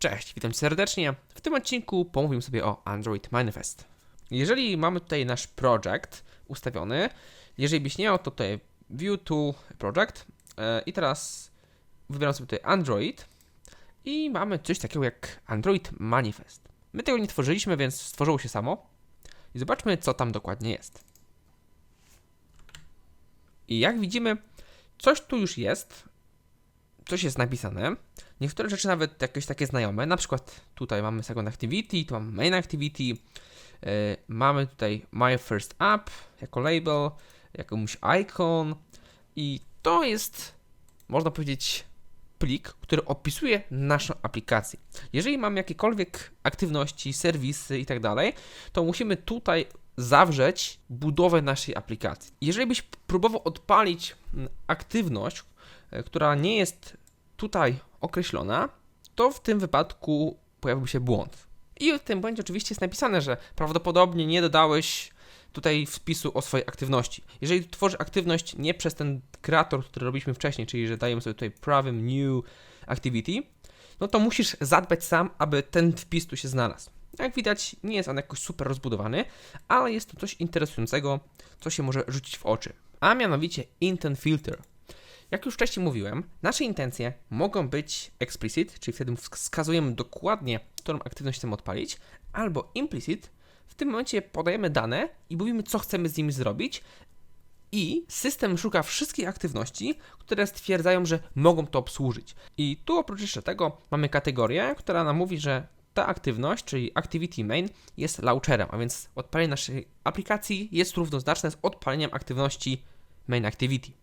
Cześć, witam serdecznie. W tym odcinku pomówimy sobie o Android Manifest. Jeżeli mamy tutaj nasz project ustawiony, jeżeli byś nie miał, to tutaj View to Project e, i teraz wybieram sobie tutaj Android i mamy coś takiego jak Android Manifest. My tego nie tworzyliśmy, więc stworzyło się samo i zobaczmy, co tam dokładnie jest. I jak widzimy, coś tu już jest, coś jest napisane. Niektóre rzeczy nawet jakieś takie znajome, na przykład tutaj mamy Second Activity, tu mamy Main Activity, yy, mamy tutaj My First App jako label, jakąś icon i to jest, można powiedzieć, plik, który opisuje naszą aplikację. Jeżeli mamy jakiekolwiek aktywności, serwisy i tak dalej, to musimy tutaj zawrzeć budowę naszej aplikacji. Jeżeli byś próbował odpalić mm, aktywność, e, która nie jest tutaj określona, to w tym wypadku pojawił się błąd. I w tym błędzie oczywiście jest napisane, że prawdopodobnie nie dodałeś tutaj wpisu o swojej aktywności. Jeżeli tworzysz aktywność nie przez ten kreator, który robiliśmy wcześniej, czyli że dajemy sobie tutaj prawym new activity, no to musisz zadbać sam, aby ten wpis tu się znalazł. Jak widać, nie jest on jakoś super rozbudowany, ale jest to coś interesującego, co się może rzucić w oczy. A mianowicie intent filter. Jak już wcześniej mówiłem, nasze intencje mogą być explicit, czyli wtedy wskazujemy dokładnie, którą aktywność chcemy odpalić, albo implicit, w tym momencie podajemy dane i mówimy, co chcemy z nimi zrobić, i system szuka wszystkich aktywności, które stwierdzają, że mogą to obsłużyć. I tu oprócz jeszcze tego mamy kategorię, która nam mówi, że ta aktywność, czyli Activity Main, jest launcherem, a więc odpalenie naszej aplikacji jest równoznaczne z odpaleniem aktywności Main Activity.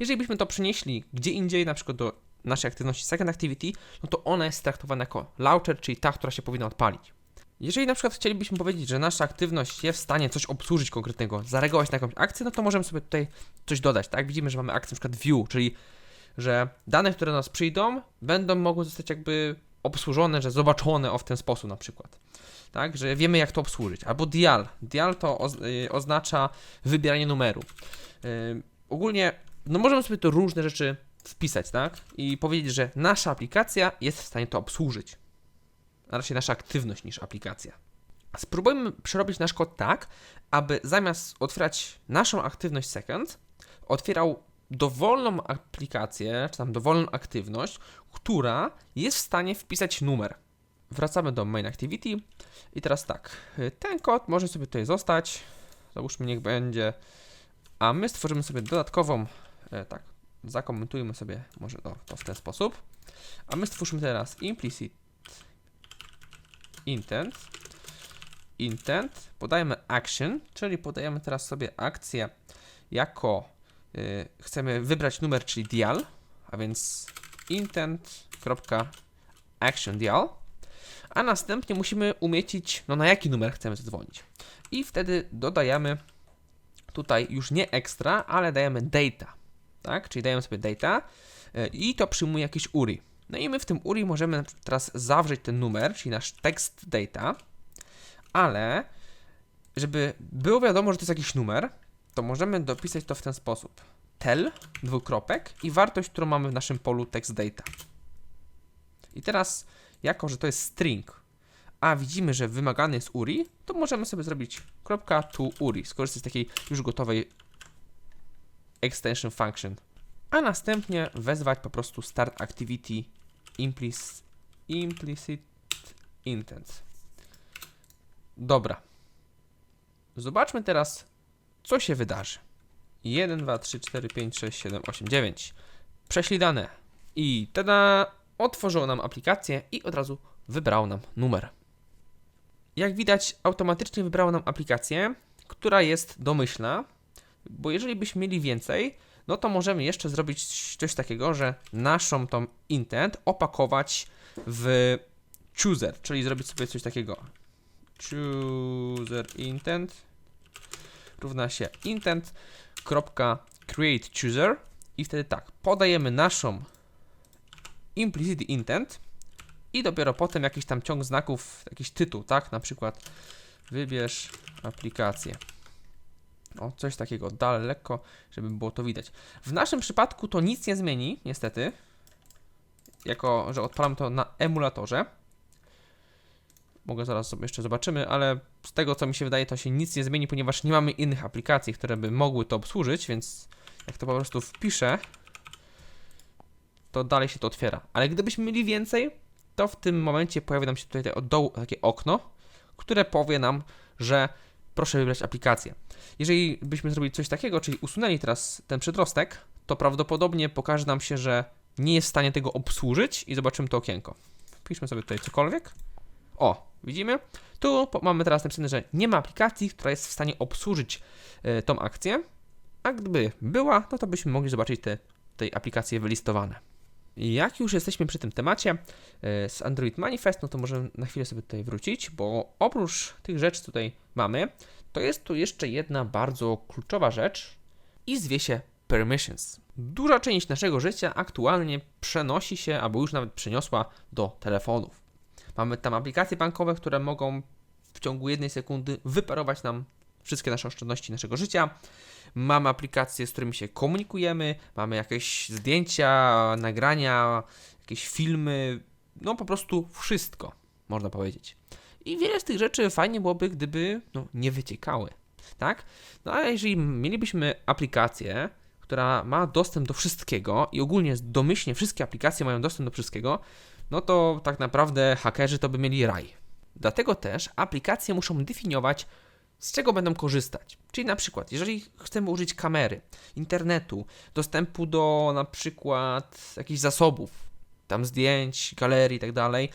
Jeżeli byśmy to przenieśli gdzie indziej, na przykład do naszej aktywności Second Activity, no to ona jest traktowana jako launcher, czyli ta, która się powinna odpalić. Jeżeli na przykład chcielibyśmy powiedzieć, że nasza aktywność jest w stanie coś obsłużyć konkretnego, zareagować na jakąś akcję, no to możemy sobie tutaj coś dodać, tak? Widzimy, że mamy akcję przykład view, czyli że dane, które do nas przyjdą, będą mogły zostać jakby obsłużone, że zobaczone o w ten sposób na przykład. Tak, że wiemy jak to obsłużyć. Albo dial. Dial to oznacza wybieranie numeru. Yy, ogólnie no możemy sobie tu różne rzeczy wpisać, tak? I powiedzieć, że nasza aplikacja jest w stanie to obsłużyć. A raczej nasza aktywność niż aplikacja. Spróbujmy przerobić nasz kod tak, aby zamiast otwierać naszą aktywność second, otwierał dowolną aplikację, czy tam dowolną aktywność, która jest w stanie wpisać numer. Wracamy do main activity i teraz tak, ten kod może sobie tutaj zostać, załóżmy niech będzie, a my stworzymy sobie dodatkową tak, zakomentujmy sobie może to, to w ten sposób. A my stwórzmy teraz implicit intent intent, podajemy action, czyli podajemy teraz sobie akcję jako y, chcemy wybrać numer, czyli dial, a więc intent.action dial, a następnie musimy umieścić, no na jaki numer chcemy zadzwonić. I wtedy dodajemy tutaj już nie extra, ale dajemy data tak? Czyli dajemy sobie data e, i to przyjmuje jakiś URI. No i my w tym URI możemy teraz zawrzeć ten numer, czyli nasz text data, ale żeby było wiadomo, że to jest jakiś numer, to możemy dopisać to w ten sposób. tel, dwukropek i wartość, którą mamy w naszym polu text data. I teraz, jako że to jest string, a widzimy, że wymagany jest URI, to możemy sobie zrobić kropka to URI, skorzystać z takiej już gotowej extension function, a następnie wezwać po prostu start activity implicit, implicit intent. Dobra. Zobaczmy teraz, co się wydarzy. 1, 2, 3, 4, 5, 6, 7, 8, 9. Prześlij dane. I tada! Otworzyło nam aplikację i od razu wybrało nam numer. Jak widać, automatycznie wybrało nam aplikację, która jest domyślna, bo jeżeli byśmy mieli więcej, no to możemy jeszcze zrobić coś takiego, że naszą tą intent opakować w chooser, czyli zrobić sobie coś takiego. Chooser intent równa się intent create chooser i wtedy tak, podajemy naszą implicit intent i dopiero potem jakiś tam ciąg znaków, jakiś tytuł, tak? Na przykład wybierz aplikację. O, coś takiego, dal lekko, żeby było to widać. W naszym przypadku to nic nie zmieni, niestety. Jako, że odpalam to na emulatorze. mogę zaraz sobie jeszcze zobaczymy, ale z tego co mi się wydaje, to się nic nie zmieni, ponieważ nie mamy innych aplikacji, które by mogły to obsłużyć, więc jak to po prostu wpiszę, to dalej się to otwiera. Ale gdybyśmy mieli więcej, to w tym momencie pojawi nam się tutaj od dołu takie okno, które powie nam, że proszę wybrać aplikację. Jeżeli byśmy zrobili coś takiego, czyli usunęli teraz ten przedrostek, to prawdopodobnie pokaże nam się, że nie jest w stanie tego obsłużyć i zobaczymy to okienko. Wpiszmy sobie tutaj cokolwiek. O, widzimy? Tu mamy teraz napisane, że nie ma aplikacji, która jest w stanie obsłużyć e, tą akcję, a gdyby była, no to byśmy mogli zobaczyć te tej aplikacje wylistowane. Jak już jesteśmy przy tym temacie e, z Android Manifest, no to możemy na chwilę sobie tutaj wrócić, bo oprócz tych rzeczy tutaj mamy, to jest tu jeszcze jedna bardzo kluczowa rzecz i zwie się Permissions. Duża część naszego życia aktualnie przenosi się, albo już nawet przeniosła do telefonów. Mamy tam aplikacje bankowe, które mogą w ciągu jednej sekundy wyparować nam wszystkie nasze oszczędności naszego życia. Mamy aplikacje, z którymi się komunikujemy, mamy jakieś zdjęcia, nagrania, jakieś filmy, no po prostu wszystko, można powiedzieć. I wiele z tych rzeczy fajnie byłoby, gdyby no, nie wyciekały, tak? No ale jeżeli mielibyśmy aplikację, która ma dostęp do wszystkiego i ogólnie domyślnie wszystkie aplikacje mają dostęp do wszystkiego, no to tak naprawdę hakerzy to by mieli raj. Dlatego też aplikacje muszą definiować, z czego będą korzystać. Czyli na przykład, jeżeli chcemy użyć kamery, internetu, dostępu do na przykład jakichś zasobów, tam zdjęć, galerii i tak dalej,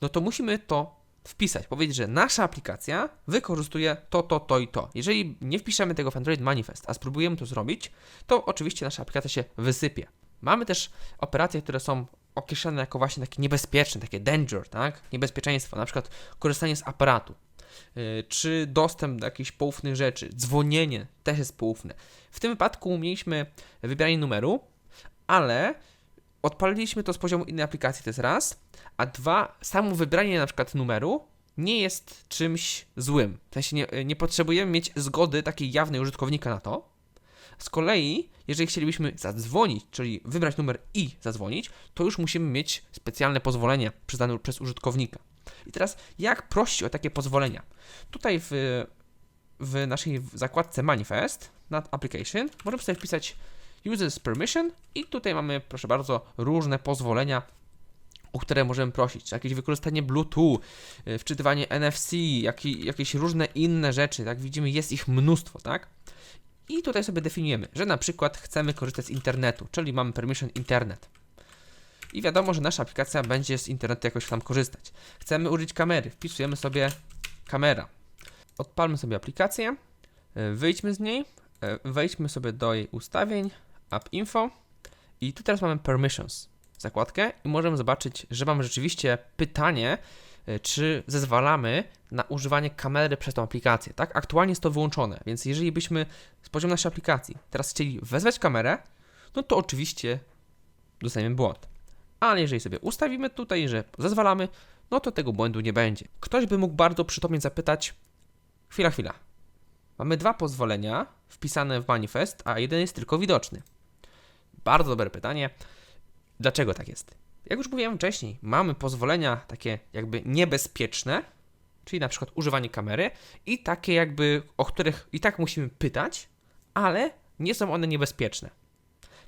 no to musimy to wpisać, powiedzieć, że nasza aplikacja wykorzystuje to, to, to i to. Jeżeli nie wpiszemy tego w Android Manifest, a spróbujemy to zrobić, to oczywiście nasza aplikacja się wysypie. Mamy też operacje, które są określone jako właśnie takie niebezpieczne, takie danger, tak? Niebezpieczeństwo, na przykład korzystanie z aparatu, yy, czy dostęp do jakichś poufnych rzeczy, dzwonienie też jest poufne. W tym wypadku mieliśmy wybieranie numeru, ale odpaliliśmy to z poziomu innej aplikacji, to jest raz, a dwa, samo wybranie na przykład numeru nie jest czymś złym. W sensie nie, nie potrzebujemy mieć zgody takiej jawnej użytkownika na to. Z kolei, jeżeli chcielibyśmy zadzwonić, czyli wybrać numer i zadzwonić, to już musimy mieć specjalne pozwolenie przyznane przez użytkownika. I teraz, jak prosić o takie pozwolenia? Tutaj w, w naszej zakładce Manifest nad Application możemy sobie wpisać Users Permission i tutaj mamy, proszę bardzo, różne pozwolenia, o które możemy prosić. Jakieś wykorzystanie Bluetooth, y, wczytywanie NFC, jaki, jakieś różne inne rzeczy. Jak widzimy, jest ich mnóstwo, tak? I tutaj sobie definiujemy, że na przykład chcemy korzystać z internetu, czyli mamy permission internet. I wiadomo, że nasza aplikacja będzie z internetu jakoś tam korzystać. Chcemy użyć kamery, wpisujemy sobie kamera. Odpalmy sobie aplikację, y, wyjdźmy z niej, y, wejdźmy sobie do jej ustawień, App Info i tu teraz mamy Permissions zakładkę i możemy zobaczyć, że mamy rzeczywiście pytanie, y, czy zezwalamy na używanie kamery przez tą aplikację, tak? Aktualnie jest to wyłączone, więc jeżeli byśmy z poziomu naszej aplikacji teraz chcieli wezwać kamerę, no to oczywiście dostaniemy błąd. Ale jeżeli sobie ustawimy tutaj, że zezwalamy, no to tego błędu nie będzie. Ktoś by mógł bardzo przytomnie zapytać, chwila, chwila. Mamy dwa pozwolenia wpisane w manifest, a jeden jest tylko widoczny. Bardzo dobre pytanie. Dlaczego tak jest? Jak już mówiłem wcześniej, mamy pozwolenia takie jakby niebezpieczne, czyli na przykład używanie kamery, i takie jakby, o których i tak musimy pytać, ale nie są one niebezpieczne.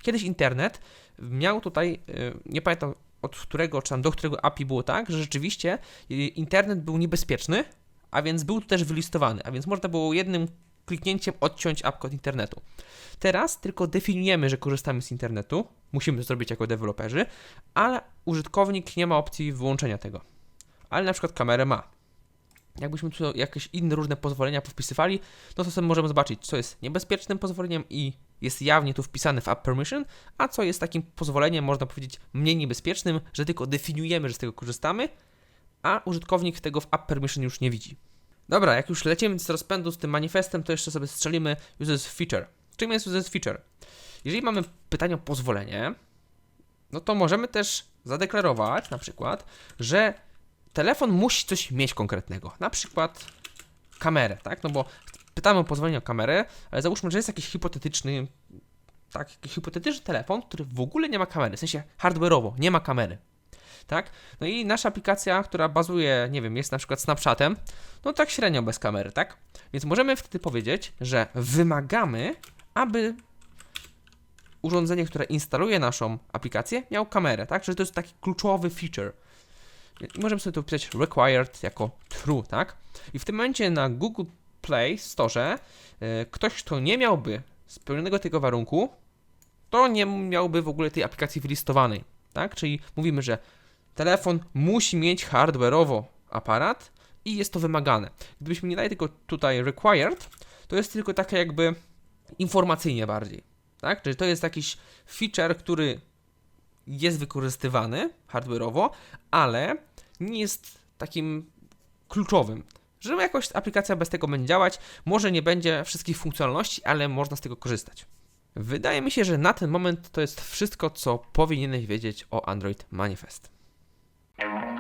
Kiedyś internet miał tutaj, y, nie pamiętam od którego, czy tam do którego API było tak, że rzeczywiście y, internet był niebezpieczny, a więc był tu też wylistowany, a więc można było jednym kliknięciem odciąć apkę od internetu. Teraz tylko definiujemy, że korzystamy z internetu, musimy to zrobić jako deweloperzy, ale użytkownik nie ma opcji wyłączenia tego. Ale na przykład kamerę ma. Jakbyśmy tu jakieś inne różne pozwolenia powpisywali, no to sobie możemy zobaczyć, co jest niebezpiecznym pozwoleniem i jest jawnie tu wpisane w App Permission, a co jest takim pozwoleniem, można powiedzieć, mniej niebezpiecznym, że tylko definiujemy, że z tego korzystamy, a użytkownik tego w App Permission już nie widzi. Dobra, jak już lecimy z rozpędu z tym manifestem, to jeszcze sobie strzelimy Users Feature. Czym jest Users Feature? Jeżeli mamy pytanie o pozwolenie, no to możemy też zadeklarować na przykład, że telefon musi coś mieć konkretnego. Na przykład kamerę, tak? No bo pytamy o pozwolenie o kamerę, ale załóżmy, że jest jakiś hipotetyczny, tak, hipotetyczny telefon, który w ogóle nie ma kamery, w sensie hardware'owo nie ma kamery. Tak? No i nasza aplikacja, która bazuje, nie wiem, jest na przykład Snapchatem, no tak średnio bez kamery, tak? Więc możemy wtedy powiedzieć, że wymagamy, aby urządzenie, które instaluje naszą aplikację, miało kamerę, tak? Że to jest taki kluczowy feature. I możemy sobie tu wpisać required jako true, tak? I w tym momencie na Google Play Store e, ktoś, kto nie miałby spełnionego tego warunku, to nie miałby w ogóle tej aplikacji wylistowanej, tak? Czyli mówimy, że telefon musi mieć hardware'owo aparat i jest to wymagane. Gdybyśmy nie dali tylko tutaj required, to jest tylko takie jakby informacyjnie bardziej, tak? Czyli to jest jakiś feature, który jest wykorzystywany hardware'owo, ale nie jest takim kluczowym. Że jakoś aplikacja bez tego będzie działać, może nie będzie wszystkich funkcjonalności, ale można z tego korzystać. Wydaje mi się, że na ten moment to jest wszystko, co powinieneś wiedzieć o Android Manifest. Thank you.